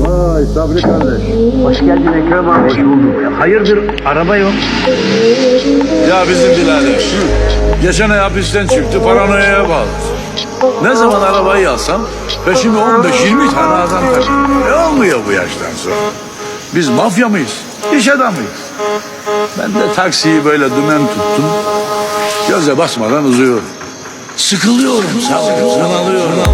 Vay Sabri kardeş. Hoş geldin Ekrem abi. Hoş bulduk. Hayırdır araba yok. Ya bizim birader şu. Geçen ay hapisten çıktı paranoyaya bağlı. Ne zaman arabayı alsam peşime 15-20 tane adam takıyor. Ne olmuyor bu yaştan sonra? Biz mafya mıyız? İş adamıyız. Ben de taksiyi böyle dümen tuttum. Göze basmadan uzuyorum. Sıkılıyorum, sıkılıyorum, sıkılıyorum.